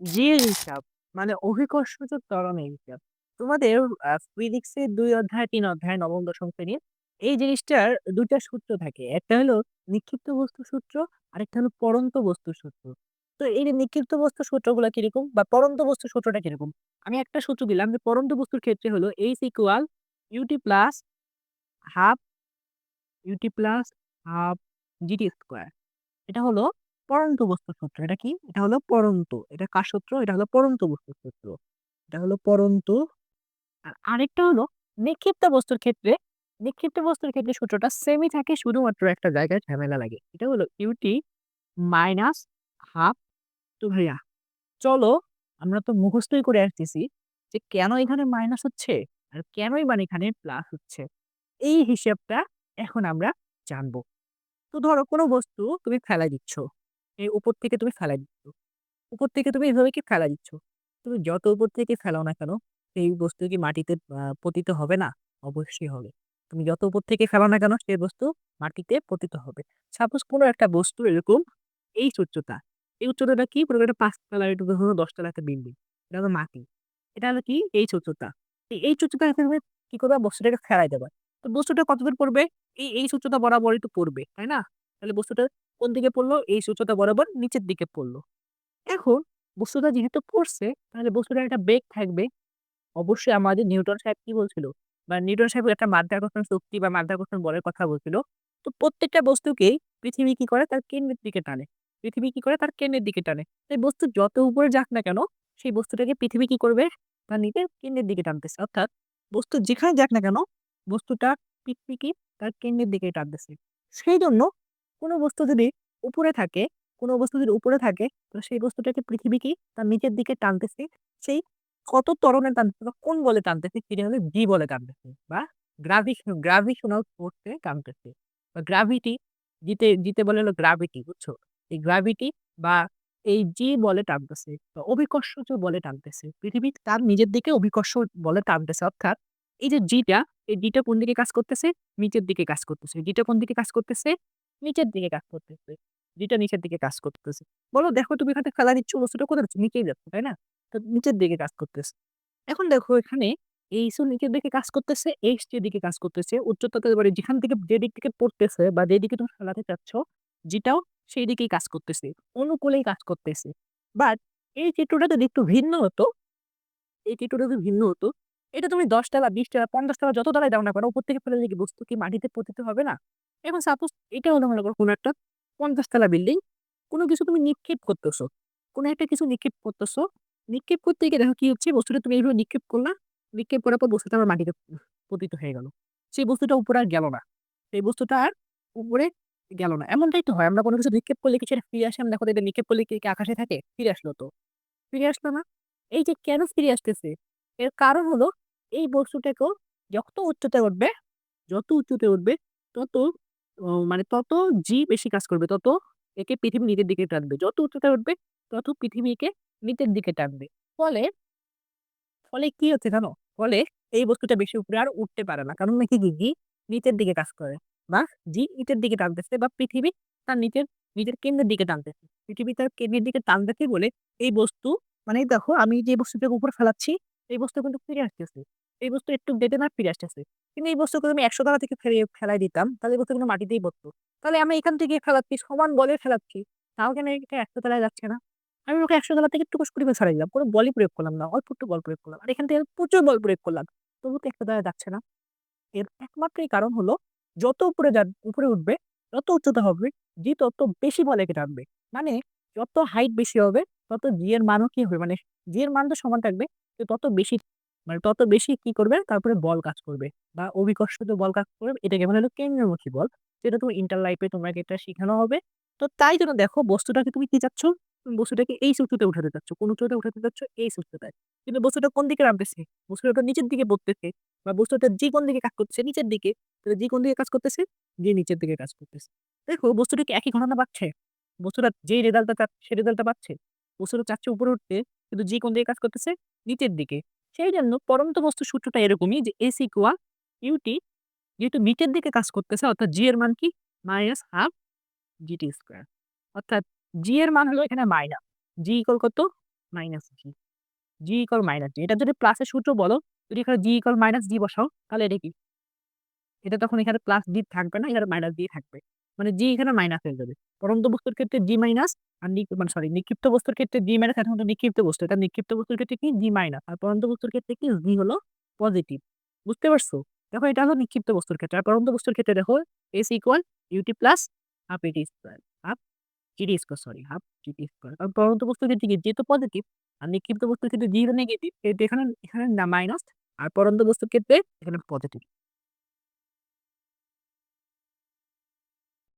জি হিসাব মানে অভিকর্ষজ ত্বরণের হিসাব। তোমাদের ফিজিক্সের ২ অধ্যায় তিন অধ্যায় নবম, দশম শ্রেণির এই জিনিসটার দুইটা সূত্র থাকে। একটা হলো নিক্ষিপ্ত বস্তু সূত্র, আরেকটা হলো পড়ন্ত বস্তু সূত্র। তো এই যে নিক্ষিপ্ত বস্তু সূত্রগুলা কীরকম বা পড়ন্ত বস্তু সূত্রটা কীরকম? আমি একটা সূত্র দিলাম যে পড়ন্ত বস্তুর ক্ষেত্রে হলো H equal UT plus half UT plus half GT square এটা হলো পড়ন্ত বস্তুর সূত্র। এটা কি? এটা হলো পড়ন্ত। এটা কার সূত্র? এটা হলো পড়ন্ত বস্তুর সূত্র। এটা হলো পড়ন্ত। আর আরেকটা হলো নিক্ষিপ্ত বস্তুর ক্ষেত্রে, নিক্ষিপ্ত বস্তুর ক্ষেত্রে সূত্রটা সেমি থাকে শুধুমাত্র একটা জায়গায় ঝামেলা লাগে। এটা হলো ইউটি মাইনাস হাফ তো ভাইয়া চলো আমরা তো মুখস্থই করে আসতেছি যে কেন এখানে মাইনাস হচ্ছে আর কেনই মানে এখানে প্লাস হচ্ছে। এই হিসাবটা এখন আমরা জানব। তো ধরো কোনো বস্তু তুমি ফেলাই দিচ্ছ। এই উপর থেকে তুমি ফেলাই দিচ্ছ। উপর থেকে তুমি এভাবে কি ফেলাই দিচ্ছ। তুমি যত উপর থেকে ফেলাও না কেন, সেই বস্তু কি মাটিতে পতিত হবে না? অবশ্যই হবে। তুমি যত উপর থেকে ফেলাও না কেন, সেই বস্তু মাটিতে পতিত হবে। সাপোজ কোনো একটা বস্তু এরকম এইচ উচ্চতা। এই উচ্চতাটা কি? মনে করো এটা ৫ তলা, এটা হলো ১০ তলা একটা বিল্ডিং। এটা হলো মাটি। এটা হলো কি? এই উচ্চতা। এই তুমি কি করবে বস্তুটাকে ফেলাই দেবা। তো বস্তুটা কতদূর পড়বে? এই এই উচ্চতা বরাবরই তো পড়বে, তাই না? তাহলে বস্তুটা কোন দিকে পড়ল? এই উচ্চতা বরাবর নিচের দিকে পড়ল। এখন বস্তুটা যেহেতু পড়ছে, তাহলে বস্তুটার একটা বেগ থাকবে। অবশ্যই আমাদের নিউটন সাহেব কি বলছিল? বা নিউটন সাহেব একটা মাধ্যাকর্ষণ শক্তি বা মাধ্যাকর্ষণ বলের কথা বলছিল। তো প্রত্যেকটা বস্তুকেই পৃথিবী কি করে? তার কেন্দ্রের দিকে টানে। পৃথিবী কি করে? তার কেন্দ্রের দিকে টানে। তাই বস্তু যত উপরে যাক না কেন, সেই বস্তুটাকে পৃথিবী কি করবে? তার নিজের কেন্দ্রের দিকে টানতেছে। অর্থাৎ বস্তু যেখানে যাক না কেন, বস্তুটা পৃথিবী কি তার কেন্দ্রের দিকে টানতেছে। সেইজন্য কোনো বস্তু যদি উপরে থাকে, কোনো বস্তু যদি উপরে থাকে, তো সেই বস্তুটাকে পৃথিবী কি তার নিচের দিকে টানতেছে। সেই কত ত্বরণে টানতেছে বা কোন বলে টানতেছে সেটা হলো জি বলে টানতেছে বা গ্রাভিশন গ্রাভিশনাল ফোর্স টানতেছে। বা গ্র্যাভিটি জিতে জিতে বলে হলো গ্র্যাভিটি বুঝছ? এই গ্রাভিটি বা এই জি বলে টানতেছে বা অভিকর্ষজ বলে টানতেছে। পৃথিবী তার নিজের দিকে অভিকর্ষ বলে টানতেছে। অর্থাৎ এই যে জিটা, এই জিটা কোন দিকে কাজ করতেছে? নিচের দিকে কাজ করতেছে। জিটা কোন দিকে কাজ করতেছে? নিচের দিকে কাজ করতেছে। যেটা নিচের দিকে কাজ করতেছে। বলো দেখো তুমি এখানে খেলা দিচ্ছ বস্তুটা কোথায়? নিচেই যাচ্ছে, তাই না? তো নিচের দিকে কাজ করতেছে। এখন দেখো এখানে এইচও নিচের দিকে কাজ করতেছে, এইচ যেদিকে কাজ করতেছে, উচ্চতাতে মানে যেখান থেকে যে দিক থেকে পড়তেছে বা যেদিকে তুমি ফেলাতে চাচ্ছ, যেটাও সেই দিকেই কাজ করতেছে। অনুকূলেই কাজ করতেছে। বাট এই চিত্রটা যদি একটু ভিন্ন হতো এই চিত্রটা যদি ভিন্ন হতো, এটা তুমি ১০ তলা, ২০ তলা, ৫০ তলা যত তলায় দাও না কেন, উপর থেকে ফেলে দিলে কি বস্তু কি মাটিতে পতিত হবে না? এখন সাপোজ এটা হলো মনে করো কোনো একটা ৫০ তলা বিল্ডিং, কোনো কিছু তুমি নিক্ষেপ করতেছো। কোনো একটা কিছু নিক্ষেপ করতেছো। নিক্ষেপ করতে গিয়ে দেখো কি হচ্ছে, বস্তুটা তুমি এইভাবে নিক্ষেপ করলা। নিক্ষেপ করার পর বস্তুটা আবার মাটিতে পতিত হয়ে গেল। সেই বস্তুটা উপরে আর গেল না। সেই বস্তুটা আর উপরে গেল না। এমনটাই তো হয়। আমরা কোনো কিছু নিক্ষেপ করলে কি সেটা ফিরে আসে? আমরা দেখো এটা নিক্ষেপ করলে কি আকাশে থাকে? ফিরে আসলো তো। ফিরে আসলো না? এই যে কেন ফিরে আসতেছে? এর কারণ হলো এই বস্তুটাকেও যত উচ্চতায় উঠবে, যত উঁচুতে উঠবে তত মানে তত জি বেশি কাজ করবে। তত একে পৃথিবী নিচের দিকে টানবে। যত উচ্চতায় উঠবে তত পৃথিবীকে নিচের দিকে টানবে। ফলে ফলে কি হচ্ছে জানো? ফলে এই বস্তুটা বেশি উপরে আর উঠতে পারে না। কারণ নাকি জি নিচের দিকে কাজ করে বা জি নিচের দিকে টানতেছে বা পৃথিবী তার নিচের নিজের কেন্দ্রের দিকে টানতেছে। পৃথিবী তার কেন্দ্রের দিকে টানতেছে বলে এই বস্তু মানে দেখো আমি যে বস্তুটাকে উপরে ফেলাচ্ছি, এই বস্তু কিন্তু ফিরে আসতেছে। এই বস্তু একটু যেতে না ফিরে আসতেছে। কিন্তু এই বস্তুকে আমি ১০০ তলা থেকে ফেলে ফেলাই দিতাম, তাহলে এই কিন্তু মাটিতেই পড়তো। তাহলে আমি এখান থেকে ফেলাচ্ছি, সমান বলে ফেলাচ্ছি। তাও কেন এটা ১০০ তলায় যাচ্ছে না? আমি ওকে ১০০ তলা থেকে টুকুস করে ছাড়াই দিলাম। কোন বলই প্রয়োগ করলাম না। অল্প একটু বল প্রয়োগ করলাম। আর এখান থেকে প্রচুর বল প্রয়োগ করলাম। তবু তো ১০০ তলায় যাচ্ছে না। এর একমাত্রই কারণ হলো যত উপরে যা উপরে উঠবে, যত উচ্চতা হবে, জি তত বেশি বল একে টানবে। মানে যত হাইট বেশি হবে, তত জি এর মানও কি হবে? মানে জি এর মান তো সমান থাকবে। কিন্তু তত বেশি মানে তত বেশি কি করবে? তারপরে বল কাজ করবে বা অভিকর্ষজ বল কাজ করবে। এটাকে বলা হলো কেন্দ্রমুখী বল। যেটা তুমি ইন্টার লাইফে তোমাকে এটা শিখানো হবে। তো তাই জন্য দেখো বস্তুটাকে তুমি কি চাচ্ছ? বস্তুটাকে এই উঁচুতে উঠাতে চাচ্ছ। কোন উচ্চতায় উঠাতে চাচ্ছ? এইচ উচ্চতায়। কিন্তু বস্তুটা কোন দিকে নামতেছে? বস্তুটা তো নিচের দিকে পড়তেছে বা বস্তুটা যে কোন দিকে কাজ করতেছে? নিচের দিকে। তাহলে জি কোন দিকে কাজ করতেছে? যে নিচের দিকে কাজ করতেছে। দেখো বস্তুটা কি একই ঘটনা পাচ্ছে? বস্তুটা যেই রেজাল্টটা সেই রেজাল্টটা পাচ্ছে? বস্তুটা চাচ্ছে উপরে উঠতে, কিন্তু জি কোন দিকে কাজ করতেছে? নিচের দিকে। সেই জন্য পরন্ত বস্তু সূত্রটা এরকমই যে এস ইকুয়াল ইউটি যেহেতু নিচের দিকে কাজ করতেছে অর্থাৎ জি এর মান কি? মাইনাস হাফ জিটি স্কোয়ার অর্থাৎ জি এর মান হলো এখানে মাইনাস। জি ইকল কত? Minus G. G equal minus G. এটা যদি প্লাসের সূত্র বলো, যদি এখানে জি ইকল মাইনাস জি বসাও, তাহলে এটা কি? এটা তখন এখানে প্লাস জি থাকবে না, এখানে মাইনাস জি থাকবে। মানে জি এখানে মাইনাস হয়ে যাবে। পড়ন্ত বস্তুর ক্ষেত্রে জি মাইনাস আর মানে সরি নিক্ষিপ্ত বস্তুর ক্ষেত্রে জি মাইনাস হলো নিক্ষিপ্ত বস্তু। এটা নিক্ষিপ্ত বস্তুর ক্ষেত্রে কি? জি মাইনাস। আর পড়ন্ত বস্তুর ক্ষেত্রে কি? জি হলো পজিটিভ। বুঝতে পারছ? দেখো এটা হলো নিক্ষিপ্ত বস্তুর ক্ষেত্রে। আর পড়ন্ত বস্তুর ক্ষেত্রে দেখো S equal UT plus half AT square. Half GT square sorry half GT square. কারণ পড়ন্ত বস্তুর ক্ষেত্রে? জি তো পজিটিভ আর নিক্ষিপ্ত বস্তুর ক্ষেত্রে জি হলো নেগেটিভ। এখানে এখানে মাইনাস আর পড়ন্ত বস্তুর ক্ষেত্রে এখানে পজিটিভ।